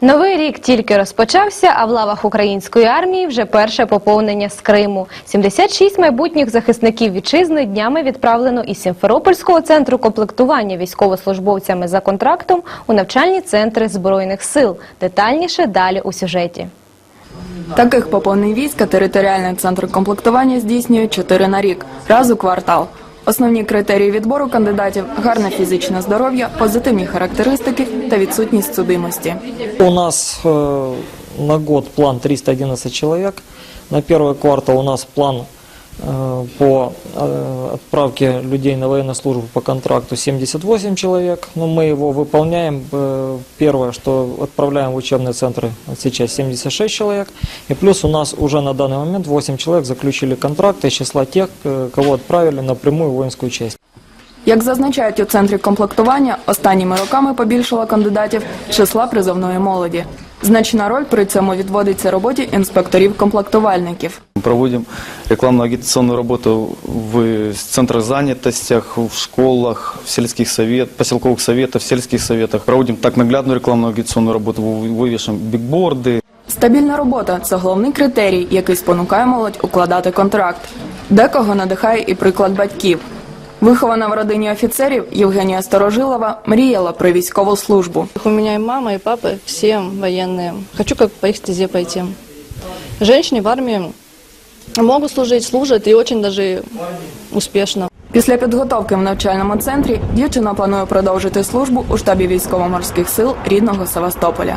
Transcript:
Новий рік тільки розпочався, а в лавах української армії вже перше поповнення з Криму. 76 майбутніх захисників вітчизни днями відправлено із Сімферопольського центру комплектування військовослужбовцями за контрактом у навчальні центри збройних сил. Детальніше далі у сюжеті. Таких поповнень війська територіальний центр комплектування здійснює 4 на рік, раз у квартал. Основні критерії відбору кандидатів – гарне фізичне здоров'я, позитивні характеристики та відсутність судимості. У нас э, на год план 311 человек. На первый квартал у нас план э, по э, отправке людей на военную службу по контракту 78 человек. Но мы его выполняем. Э, Первое, что отправляем в учебные центры вот сейчас 76 человек. И плюс у нас уже на данный момент 8 человек заключили контракт из числа тех, э, кого отправили напрямую в воинскую часть. Як зазначають у центрі комплектування, останніми роками побільшало кандидатів з числа призовної молоді. Значна роль при цьому відводиться роботі інспекторів-комплектувальників. Мы проводим рекламно-агитационную работу в центрах занятостях, в школах, в сельских совет, поселковых советах, в сельских советах. Проводим так наглядную рекламно-агитационную работу, вы- вывешиваем бигборды, Стабільна робота це головний критерій, який спонукає молодь укладати контракт. Декого надихає і приклад батьків. Вихована в родині офіцерів Євгенія Старожилова мріяла про військову службу. У меня и мама, и папа, все военные. Хочу как по стезе пойти. Женщины в армии могут служить, служат и очень даже успешно. Після підготовки в навчальному центрі дівчина планує продовжити службу у штабі військово-морських сил рідного Севастополя.